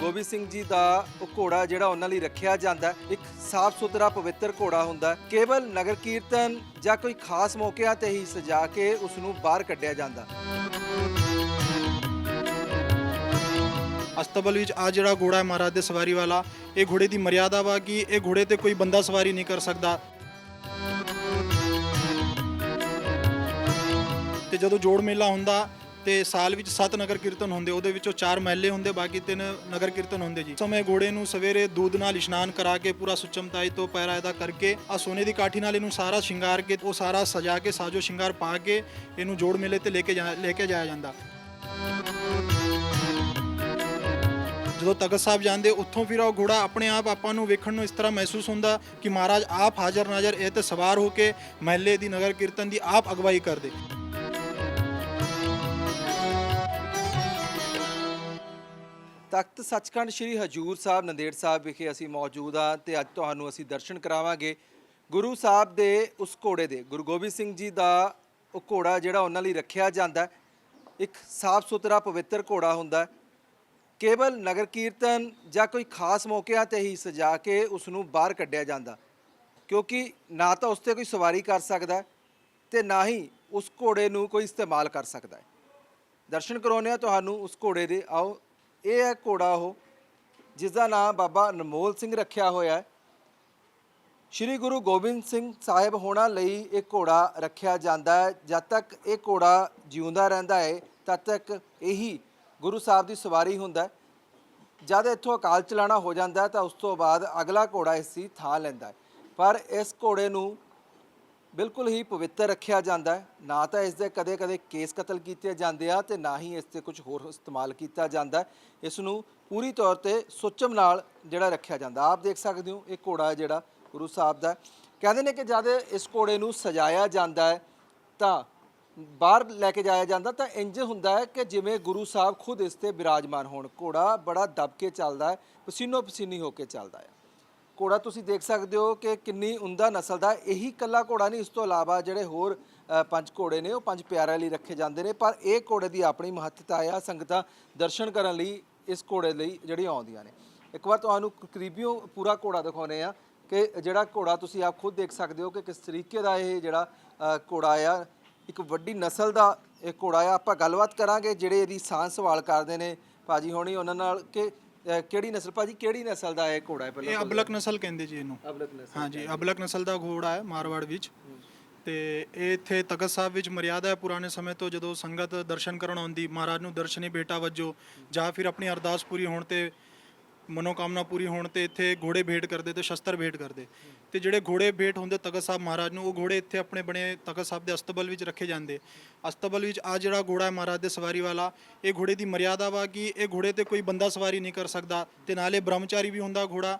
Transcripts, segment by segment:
ਗੋਬਿੰਦ ਸਿੰਘ ਜੀ ਦਾ ਉਹ ਘੋੜਾ ਜਿਹੜਾ ਉਹਨਾਂ ਲਈ ਰੱਖਿਆ ਜਾਂਦਾ ਇੱਕ ਸਾਫ਼ ਸੁਥਰਾ ਪਵਿੱਤਰ ਘੋੜਾ ਹੁੰਦਾ ਕੇਵਲ ਨਗਰ ਕੀਰਤਨ ਜਾਂ ਕੋਈ ਖਾਸ ਮੌਕਿਆਂ ਤੇ ਹੀ ਸਜਾ ਕੇ ਉਸ ਨੂੰ ਬਾਹਰ ਕੱਢਿਆ ਜਾਂਦਾ। ਅਸਤਬਲ ਵਿੱਚ ਆ ਜਿਹੜਾ ਘੋੜਾ ਹੈ ਮਹਾਰਾਜ ਦੇ ਸਵਾਰੀ ਵਾਲਾ, ਇਹ ਘੋੜੇ ਦੀ ਮਰਿਆਦਾ ਵਾ ਕਿ ਇਹ ਘੋੜੇ ਤੇ ਕੋਈ ਬੰਦਾ ਸਵਾਰੀ ਨਹੀਂ ਕਰ ਸਕਦਾ। ਤੇ ਜਦੋਂ ਜੋੜ ਮੇਲਾ ਹੁੰਦਾ ਤੇ ਸਾਲ ਵਿੱਚ 7 ਨਗਰ ਕੀਰਤਨ ਹੁੰਦੇ, ਉਹਦੇ ਵਿੱਚੋਂ 4 ਮਹਿਲੇ ਹੁੰਦੇ, ਬਾਕੀ ਤਿੰਨ ਨਗਰ ਕੀਰਤਨ ਹੁੰਦੇ ਜੀ। ਸਮੇਂ ਘੋੜੇ ਨੂੰ ਸਵੇਰੇ ਦੂਧ ਨਾਲ ਇਸ਼ਨਾਨ ਕਰਾ ਕੇ, ਪੂਰਾ ਸੁਚਮਤਾਈ ਤੋਂ ਪੈਰਾ ਇਹਦਾ ਕਰਕੇ ਆ ਸੋਨੇ ਦੀ ਕਾਠੀ ਨਾਲ ਇਹਨੂੰ ਸਾਰਾ ਸ਼ਿੰਗਾਰ ਕੇ, ਉਹ ਸਾਰਾ ਸਜਾ ਕੇ, ਸਾਜੋ ਸ਼ਿੰਗਾਰ ਪਾ ਕੇ, ਇਹਨੂੰ ਜੋੜ ਮੇਲੇ ਤੇ ਲੈ ਕੇ ਜਾ- ਲੈ ਕੇ ਜਾਇਆ ਜਾਂਦਾ। ਜਦੋਂ ਤਖਤ ਸਾਹਿਬ ਜਾਂਦੇ, ਉੱਥੋਂ ਫਿਰ ਉਹ ਘੋੜਾ ਆਪਣੇ ਆਪ, ਆਪਾਂ ਨੂੰ ਵੇਖਣ ਨੂੰ ਇਸ ਤਰ੍ਹਾਂ ਮਹਿਸੂਸ ਹੁੰਦਾ ਕਿ ਮਹਾਰਾਜ ਆਪ ਹਾਜ਼ਰ ਨਾਜ਼ਰ ਇਹ ਤੇ ਸਵਾਰ ਹੋ ਕੇ ਮਹਿਲੇ ਦੀ ਨਗਰ ਕੀਰਤਨ ਦੀ ਆਪ ਅਗਵਾਈ ਕਰਦੇ। ਤਖਤ ਸੱਚਖੰਡ ਸ੍ਰੀ ਹਜੂਰ ਸਾਹਿਬ, ਨੰਦੇੜ ਸਾਹਿਬ ਵਿਖੇ ਅਸੀਂ ਮੌਜੂਦ ਹਾਂ ਤੇ ਅੱਜ ਤੁਹਾਨੂੰ ਅਸੀਂ ਦਰਸ਼ਨ ਕਰਾਵਾਂਗੇ ਗੁਰੂ ਸਾਹਿਬ ਦੇ ਉਸ ਘੋੜੇ ਦੇ। ਗੁਰੂ ਗੋਬਿੰਦ ਸਿੰਘ ਜੀ ਦਾ ਉਹ ਘੋੜਾ ਜਿਹੜਾ ਉਹਨਾਂ ਲਈ ਰੱਖਿਆ ਜਾਂਦਾ ਇੱਕ ਸਾਫ਼ ਸੁਥਰਾ ਪਵਿੱਤਰ ਘੋੜਾ ਹੁੰਦਾ ਕੇਵਲ ਨਗਰ ਕੀਰਤਨ ਜਾਂ ਕੋਈ ਖਾਸ ਮੌਕਿਆਂ ਤੇ ਹੀ ਸਜਾ ਕੇ ਉਸ ਨੂੰ ਬਾਹਰ ਕੱਢਿਆ ਜਾਂਦਾ, ਕਿਉਂਕਿ ਨਾ ਤਾਂ ਉਸ ਤੇ ਕੋਈ ਸਵਾਰੀ ਕਰ ਸਕਦਾ ਹੈ ਤੇ ਨਾ ਹੀ ਉਸ ਘੋੜੇ ਨੂੰ ਕੋਈ ਇਸਤੇਮਾਲ ਕਰ ਸਕਦਾ ਦਰਸ਼ਨ ਕਰਾਉਂਦੇ ਆ ਤੁਹਾਨੂੰ ਉਸ ਘੋੜੇ ਦੇ। ਆਓ ਇਹ ਹੈ ਘੋੜਾ ਉਹ ਜਿਸ ਦਾ ਨਾਮ ਬਾਬਾ ਅਨਮੋਲ ਸਿੰਘ ਰੱਖਿਆ ਹੋਇਆ ਹੈ। ਸ਼੍ਰੀ ਗੁਰੂ ਗੋਬਿੰਦ ਸਿੰਘ ਸਾਹਿਬ ਹੋਣਾ ਲਈ ਇਹ ਘੋੜਾ ਰੱਖਿਆ ਜਾਂਦਾ ਹੈ। ਜਦ ਤੱਕ ਇਹ ਘੋੜਾ ਜਿਉਂਦਾ ਰਹਿੰਦਾ ਹੈ, ਤਦ ਤੱਕ ਇਹੀ ਗੁਰੂ ਸਾਹਿਬ ਦੀ ਸਵਾਰੀ ਹੁੰਦਾ ਹੈ। ਜਦ ਇੱਥੋਂ ਅਕਾਲ ਚਲਾਣਾ ਹੋ ਜਾਂਦਾ ਤਾਂ ਉਸ ਤੋਂ ਬਾਅਦ ਅਗਲਾ ਘੋੜਾ ਇਸ ਦੀ ਥਾਂ ਲੈਂਦਾ ਪਰ ਇਸ ਘੋੜੇ ਨੂੰ ਬਿਲਕੁਲ ਹੀ ਪਵਿੱਤਰ ਰੱਖਿਆ ਜਾਂਦਾ ਹੈ। ਨਾ ਤਾਂ ਇਸ ਦੇ ਕਦੇ-ਕਦੇ ਕੇਸ ਕਤਲ ਕੀਤੇ ਜਾਂਦੇ ਆ ਤੇ ਨਾ ਹੀ ਇਸ ਤੇ ਕੁਝ ਹੋਰ ਇਸਤੇਮਾਲ ਕੀਤਾ ਜਾਂਦਾ ਇਸ ਨੂੰ ਪੂਰੀ ਤੌਰ ਤੇ ਸੁੱਚਮ ਨਾਲ ਜਿਹੜਾ ਰੱਖਿਆ ਜਾਂਦਾ। ਆਪ ਦੇਖ ਸਕਦੇ ਹੋ, ਇਹ ਘੋੜਾ ਜਿਹੜਾ ਗੁਰੂ ਸਾਹਿਬ ਦਾ। ਕਹਿੰਦੇ ਨੇ ਕਿ ਜਦ ਇਸ ਘੋੜੇ ਨੂੰ ਸਜਾਇਆ ਜਾਂਦਾ ਹੈ, ਤਾਂ ਬਾਹਰ ਲੈ ਕੇ ਜਾਇਆ ਜਾਂਦਾ, ਤਾਂ ਇੰਜ ਹੁੰਦਾ ਹੈ ਕਿ ਜਿਵੇਂ ਗੁਰੂ ਸਾਹਿਬ ਖੁਦ ਇਸ ਤੇ ਬਿਰਾਜਮਾਨ ਹੋਣ। ਘੋੜਾ ਬੜਾ ਦਬ ਕੇ ਚੱਲਦਾ ਹੈ ਪਸੀਨੋ ਪਸੀਨੀ ਹੋ ਕੇ ਚੱਲਦਾ ਹੈ। ਘੋੜਾ ਤੁਸੀਂ ਦੇਖ ਸਕਦੇ ਹੋ ਕਿ ਕਿੰਨੀ ਉਮਦਾ ਨਸਲ ਦਾ, ਇਹੀ ਕੱਲਾ ਘੋੜਾ ਨਹੀਂ, ਇਸ ਤੋਂ ਇਲਾਵਾ ਜਿਹੜੇ ਹੋਰ ਪੰਜ ਘੋੜੇ ਨੇ, ਉਹ ਪੰਜ ਪਿਆਰਿਆਂ ਲਈ ਰੱਖੇ ਜਾਂਦੇ ਨੇ, ਪਰ ਇਹ ਘੋੜੇ ਦੀ ਆਪਣੀ ਮਹੱਤਤਾ ਆ, ਸੰਗਤਾਂ ਦਰਸ਼ਨ ਕਰਨ ਲਈ ਇਸ ਘੋੜੇ ਲਈ ਜਿਹੜੀ ਆਉਂਦੀਆਂ ਨੇ। ਇੱਕ ਵਾਰ ਤੁਹਾਨੂੰ ਕਰੀਬੀਓ ਪੂਰਾ ਘੋੜਾ ਦਿਖਾਉਨੇ ਆ ਕਿ ਜਿਹੜਾ ਘੋੜਾ ਤੁਸੀਂ ਆਪ ਖੁਦ ਦੇਖ ਸਕਦੇ ਹੋ ਕਿ ਕਿਸ ਤਰੀਕੇ ਦਾ ਇਹ ਜਿਹੜਾ ਘੋੜਾ ਆ, ਇੱਕ ਵੱਡੀ ਨਸਲ ਦਾ ਇਹ ਘੋੜਾ ਆ। ਆਪਾਂ ਗੱਲਬਾਤ ਕਰਾਂਗੇ ਜਿਹੜੇ ਇਹਦੀ ਸਾਂਭ ਸੰਭਾਲ ਕਰਦੇ ਨੇ। ਭਾਜੀ ਹੋਣੀ, ਉਹਨਾਂ ਨਾਲ ਕਿ ਅ, ਕਿਹੜੀ ਨਸਲ? ਭਾਜੀ ਕਿਹੜੀ ਨਸਲ ਦਾ ਇਹ ਘੋੜਾ ਹੈ ਇਹ ਅਬਲਕ ਨਸਲ ਕਹਿੰਦੇ ਜੀ ਇਹਨੂੰ। ਅਬਲਕ ਨਸਲ ਹਾਂਜੀ ਅਬਲਕ ਨਸਲ ਦਾ ਘੋੜਾ ਹੈ ਮਾਰਵਾੜ ਵਿੱਚ। ਤੇ ਇਹ ਇੱਥੇ ਤਖਤ ਸਾਹਿਬ ਵਿੱਚ ਮਰਿਆਦਾ ਹੈ ਪੁਰਾਣੇ ਸਮੇਂ ਤੋਂ ਜਦੋਂ ਸੰਗਤ ਦਰਸ਼ਨ ਕਰਨ ਆਉਂਦੀ ਮਹਾਰਾਜ ਨੂੰ ਦਰਸ਼ਨੀ ਬੇਟਾ ਵਜੋਂ ਜਾਂ ਫਿਰ ਆਪਣੀ ਅਰਦਾਸ ਪੂਰੀ ਹੋਣ ਤੇ ਮਨੋਕਾਮਨਾ ਪੂਰੀ ਹੋਣ ਤੇ ਇੱਥੇ ਘੋੜੇ ਭੇਟ ਕਰਦੇ ਤੇ ਸ਼ਸਤਰ ਭੇਟ ਕਰਦੇ। ਤੇ ਜਿਹੜੇ ਘੋੜੇ ਭੇਟ ਹੁੰਦੇ ਤਖਤ ਸਾਹਿਬ ਮਹਾਰਾਜ ਨੂੰ, ਉਹ ਘੋੜੇ ਇੱਥੇ ਆਪਣੇ ਬਣੇ ਤਖਤ ਸਾਹਿਬ ਦੇ ਅਸਤਬਲ ਵਿੱਚ ਰੱਖੇ ਜਾਂਦੇ। ਅਸਤਬਲ ਵਿੱਚ ਆ ਜਿਹੜਾ ਘੋੜਾ ਹੈ ਮਹਾਰਾਜ ਦੇ ਸਵਾਰੀ ਵਾਲਾ, ਇਹ ਘੋੜੇ ਦੀ ਮਰਿਆਦਾ ਵਾ ਕਿ ਇਹ ਘੋੜੇ ਤੇ ਕੋਈ ਬੰਦਾ ਸਵਾਰੀ ਨਹੀਂ ਕਰ ਸਕਦਾ ਤੇ ਨਾਲੇ ਬ੍ਰਹਮਚਾਰੀ ਵੀ ਹੁੰਦਾ ਘੋੜਾ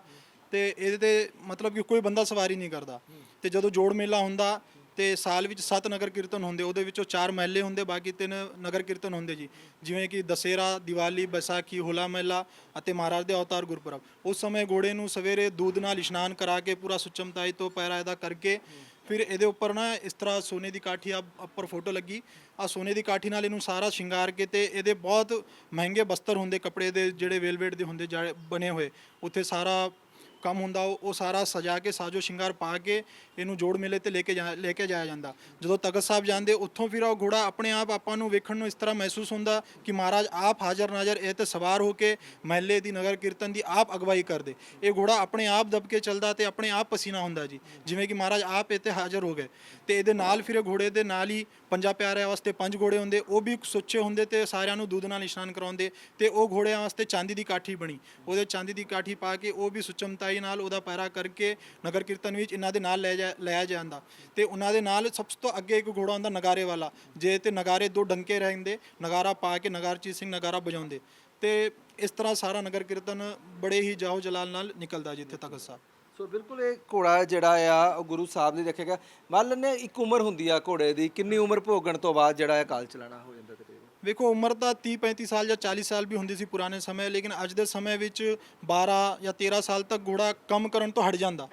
ਤੇ ਇਹਦੇ ਤੇ ਮਤਲਬ ਕਿ ਕੋਈ ਬੰਦਾ ਸਵਾਰੀ ਨਹੀਂ ਕਰਦਾ। ਤੇ ਜਦੋਂ ਜੋੜ ਮੇਲਾ ਹੁੰਦਾ ਤੇ ਸਾਲ ਵਿੱਚ 7 ਨਗਰ ਕੀਰਤਨ ਹੁੰਦੇ, ਉਹਦੇ ਵਿੱਚੋਂ 4 ਮਹਿਲੇ ਹੁੰਦੇ, ਬਾਕੀ ਤਿੰਨ ਨਗਰ ਕੀਰਤਨ ਹੁੰਦੇ ਜੀ। ਜਿਵੇਂ ਕਿ ਦਸੇਰਾ, ਦੀਵਾਲੀ ਵਿਸਾਖੀ ਹੋਲਾ ਮਹਿਲਾ ਅਤੇ ਮਹਾਰਾਜ ਦੇ ਅਵਤਾਰ ਗੁਰਪੁਰਬ। ਉਸ ਸਮੇਂ ਘੋੜੇ ਨੂੰ ਸਵੇਰੇ ਦੂਧ ਨਾਲ ਇਸ਼ਨਾਨ ਕਰਾ ਕੇ ਪੂਰਾ ਸੁਚਮਤਾਈ ਤੋਂ ਪੈਰਾ ਇਹਦਾ ਕਰਕੇ ਫਿਰ ਇਹਦੇ ਉੱਪਰ ਨਾ ਇਸ ਤਰ੍ਹਾਂ ਸੋਨੇ ਦੀ ਕਾਠੀ ਆ ਉੱਪਰ ਫੋਟੋ ਲੱਗੀ। ਆ ਸੋਨੇ ਦੀ ਕਾਠੀ ਨਾਲ ਇਹਨੂੰ ਸਾਰਾ ਸ਼ਿੰਗਾਰ ਕੇ ਤੇ ਇਹਦੇ ਬਹੁਤ ਮਹਿੰਗੇ ਬਸਤਰ ਹੁੰਦੇ, ਕੱਪੜੇ ਦੇ ਜਿਹੜੇ ਵੇਲਵੇਟ ਦੇ ਹੁੰਦੇ ਜਿਹੜੇ ਬਣੇ ਹੋਏ, ਉੱਥੇ ਸਾਰਾ ਕੰਮ ਹੁੰਦਾ, ਉਹ ਉਹ ਸਾਰਾ ਸਜਾ ਕੇ, ਸਾਜੋ ਸ਼ਿੰਗਾਰ ਪਾ ਕੇ ਇਹਨੂੰ ਜੋੜ ਮੇਲੇ ਤੇ ਲੈ ਕੇ ਜਾ ਲੈ ਕੇ ਜਾਇਆ ਜਾਂਦਾ। ਜਦੋਂ ਤਖਤ ਸਾਹਿਬ ਜਾਂਦੇ, ਉੱਥੋਂ ਫਿਰ ਉਹ ਘੋੜਾ ਆਪਣੇ ਆਪ, ਆਪਾਂ ਨੂੰ ਵੇਖਣ ਨੂੰ ਇਸ ਤਰ੍ਹਾਂ ਮਹਿਸੂਸ ਹੁੰਦਾ ਕਿ ਮਹਾਰਾਜ ਆਪ ਹਾਜ਼ਰ ਨਾਜ਼ਰ ਇਹ ਤੇ ਸਵਾਰ ਹੋ ਕੇ ਮਹੱਲੇ ਦੀ ਨਗਰ ਕੀਰਤਨ ਦੀ ਆਪ ਅਗਵਾਈ ਕਰਦੇ। ਇਹ ਘੋੜਾ ਆਪਣੇ ਆਪ ਦਬ ਕੇ ਚੱਲਦਾ ਤੇ ਆਪਣੇ ਆਪ ਪਸੀਨਾ ਹੁੰਦਾ ਜੀ। ਜਿਵੇਂ ਕਿ ਮਹਾਰਾਜ ਆਪ ਇੱਥੇ ਹਾਜ਼ਰ ਹੋ ਗਏ। ਤੇ ਇਹਦੇ ਨਾਲ ਫਿਰ ਇਹ ਘੋੜੇ ਦੇ ਨਾਲ ਹੀ ਪੰਜਾਂ ਪਿਆਰਿਆਂ ਵਾਸਤੇ ਪੰਜ ਘੋੜੇ ਹੁੰਦੇ, ਉਹ ਵੀ ਸੁੱਚੇ ਹੁੰਦੇ ਤੇ ਸਾਰਿਆਂ ਨੂੰ ਦੁੱਧ ਨਾਲ ਇਸ਼ਨਾਨ ਕਰਾਉਂਦੇ ਤੇ ਉਹ ਘੋੜਿਆਂ ਵਾਸਤੇ ਚਾਂਦੀ ਦੀ ਕਾਠੀ ਬਣੀ। ਉਹਦੇ ਚਾਂਦੀ ਦੀ ਕਾਠੀ ਪਾ ਕੇ ਉਹ ਵੀ ਸੁਚਮਤਾਈ ਨਾਲ ਉਹਦਾ ਪੈਰਾ ਕਰਕੇ ਨਗਰ ਕੀਰਤਨ ਵਿੱਚ ਇਹਨਾਂ ਦੇ ਨਾਲ ਲੈ ਜਾ ਲਿਆ ਜਾਂਦਾ। ਤੇ ਉਹਨਾਂ ਦੇ ਨਾਲ ਸਭ ਤੋਂ ਅੱਗੇ ਇੱਕ ਘੋੜਾ ਹੁੰਦਾ ਨਗਾਰੇ ਵਾਲਾ। ਜੇ ਤੇ ਨਗਾਰੇ ਦੋ ਡੰਕੇ ਰਹਿੰਦੇ, ਨਗਾਰਾ ਪਾ ਕੇ ਨਗਾਰਚੀਤ ਸਿੰਘ ਨਗਾਰਾ ਵਜਾਉਂਦੇ। ਤੇ ਇਸ ਤਰ੍ਹਾਂ ਸਾਰਾ ਨਗਰ ਕੀਰਤਨ ਬੜੇ ਹੀ ਜਾਹੋ ਜਲਾਲ ਨਾਲ ਨਿਕਲਦਾ ਜਿੱਥੇ ਤਖਤ ਸਾਹਿਬ ਸੋ ਬਿਲਕੁਲ ਇਹ ਘੋੜਾ ਜਿਹੜਾ ਆ, ਉਹ ਗੁਰੂ ਸਾਹਿਬ ਨੇ ਰੱਖਿਆ ਗਿਆ ਮੰਨ ਲੈਂਦੇ ਇੱਕ ਉਮਰ ਹੁੰਦੀ ਆ ਘੋੜੇ ਦੀ, ਕਿੰਨੀ ਉਮਰ ਭੋਗਣ ਤੋਂ ਬਾਅਦ ਜਿਹੜਾ ਆ ਕਾਲ ਚਲਾਣਾ ਹੋ ਜਾਂਦਾ ਤਕਰੀਬਨ ਵੇਖੋ, ਉਮਰ ਤਾਂ 30 35 ਸਾਲ ਜਾਂ 40 ਸਾਲ ਵੀ ਹੁੰਦੀ ਸੀ ਪੁਰਾਣੇ ਸਮੇਂ, ਲੇਕਿਨ ਅੱਜ ਦੇ ਸਮੇਂ ਵਿੱਚ 12 ਜਾਂ 13 ਸਾਲ ਤੱਕ ਘੋੜਾ ਕੰਮ ਕਰਨ ਤੋਂ ਹਟ ਜਾਂਦਾ।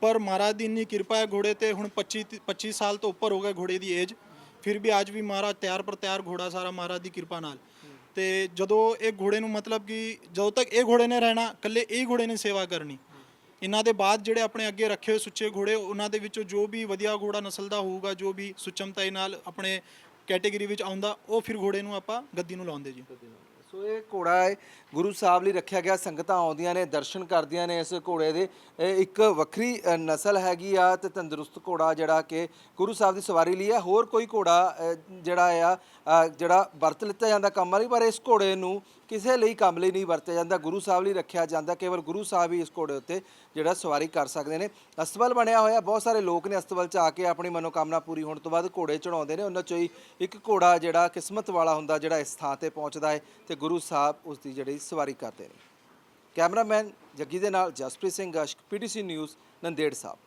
ਪਰ ਮਹਾਰਾਜ ਦੀ ਇੰਨੀ ਕਿਰਪਾ ਹੈ ਘੋੜੇ ਤੇ, ਹੁਣ 25 ਤੀ- 25 ਸਾਲ ਤੋਂ ਉੱਪਰ ਹੋ ਗਿਆ ਘੋੜੇ ਦੀ ਏਜ ਫਿਰ ਵੀ ਅੱਜ ਵੀ ਮਹਾਰਾਜ ਤਿਆਰ ਪਰ ਤਿਆਰ ਘੋੜਾ ਸਾਰਾ ਮਹਾਰਾਜ ਦੀ ਕਿਰਪਾ ਨਾਲ। ਤੇ ਜਦੋਂ ਇਹ ਘੋੜੇ ਨੂੰ ਮਤਲਬ ਕਿ ਜਦੋਂ ਤੱਕ ਇਹ ਘੋੜੇ ਨੇ ਰਹਿਣਾ, ਇਕੱਲੇ ਇਹ ਘੋੜੇ ਨੇ ਸੇਵਾ ਕਰਨੀ। ਇਹਨਾਂ ਦੇ ਬਾਅਦ ਜਿਹੜੇ ਆਪਣੇ ਅੱਗੇ ਰੱਖੇ ਹੋਏ ਸੁੱਚੇ ਘੋੜੇ, ਉਹਨਾਂ ਦੇ ਵਿੱਚੋਂ ਜੋ ਵੀ ਵਧੀਆ ਘੋੜਾ ਨਸਲ ਦਾ ਹੋਊਗਾ, ਜੋ ਵੀ ਸੁਚਮਤਾਈ ਨਾਲ ਆਪਣੇ ਕੈਟੇਗਰੀ ਵਿੱਚ ਆਉਂਦਾ ਉਹ ਫਿਰ ਘੋੜੇ ਨੂੰ ਆਪਾਂ ਗੱਦੀ ਨੂੰ ਲਾਉਂਦੇ ਜੀ। ਸੋ ਇਹ ਘੋੜਾ ਹੈ ਗੁਰੂ ਸਾਹਿਬ ਲਈ ਰੱਖਿਆ ਗਿਆ ਸੰਗਤਾਂ ਆਉਂਦੀਆਂ ਨੇ ਦਰਸ਼ਨ ਕਰਦੀਆਂ ਨੇ ਇਸ ਘੋੜੇ ਦੇ। ਇਹ ਇੱਕ ਵੱਖਰੀ ਅ, ਨਸਲ ਹੈਗੀ ਆ ਤੇ ਤੰਦਰੁਸਤ ਘੋੜਾ ਜਿਹੜਾ ਕਿ ਗੁਰੂ ਸਾਹਿਬ ਦੀ ਸਵਾਰੀ ਲਈ ਹੈ ਹੋਰ ਕੋਈ ਘੋੜਾ ਅ, ਜਿਹੜਾ ਆ ਅ, ਜਿਹੜਾ ਵਰਤ ਲਿੱਤਾ ਜਾਂਦਾ ਕੰਮ ਵਾਲੀ ਪਰ ਇਸ ਘੋੜੇ ਨੂੰ ਕਿਸੇ ਲਈ ਕੰਮ ਲਈ ਨਹੀਂ ਵਰਤਿਆ ਜਾਂਦਾ, ਗੁਰੂ ਸਾਹਿਬ ਲਈ ਰੱਖਿਆ ਜਾਂਦਾ, ਕੇਵਲ ਗੁਰੂ ਸਾਹਿਬ ਹੀ ਇਸ ਘੋੜੇ ਉੱਤੇ ਜਿਹੜਾ ਸਵਾਰੀ ਕਰ ਸਕਦੇ ਨੇ। ਅਸਤਬਲ ਬਣਿਆ ਹੋਇਆ, ਬਹੁਤ ਸਾਰੇ ਲੋਕ ਨੇ ਅਸਤਬਲ 'ਚ ਆ ਕੇ ਆਪਣੀ ਮਨੋਕਾਮਨਾ ਪੂਰੀ ਹੋਣ ਤੋਂ ਬਾਅਦ ਘੋੜੇ ਚੜਾਉਂਦੇ ਨੇ। ਉਹਨਾਂ 'ਚੋਂ ਹੀ ਇੱਕ ਘੋੜਾ ਜਿਹੜਾ ਕਿਸਮਤ ਵਾਲਾ ਹੁੰਦਾ, ਜਿਹੜਾ ਇਸ ਥਾਂ ਤੇ ਪਹੁੰਚਦਾ ਹੈ ਤੇ ਗੁਰੂ ਸਾਹਿਬ ਉਸ ਦੀ ਜਿਹੜੀ ਸਵਾਰੀ ਕਰਦੇ ਨੇ। ਕੈਮਰਾਮੈਨ ਜੱਗੀ ਦੇ ਨਾਲ ਜਸਪ੍ਰੀਤ ਸਿੰਘ ਗਸ਼ਕ, ਪੀਟੀਸੀ ਨਿਊਜ਼, ਨੰਦੇੜ ਸਾਹਿਬ।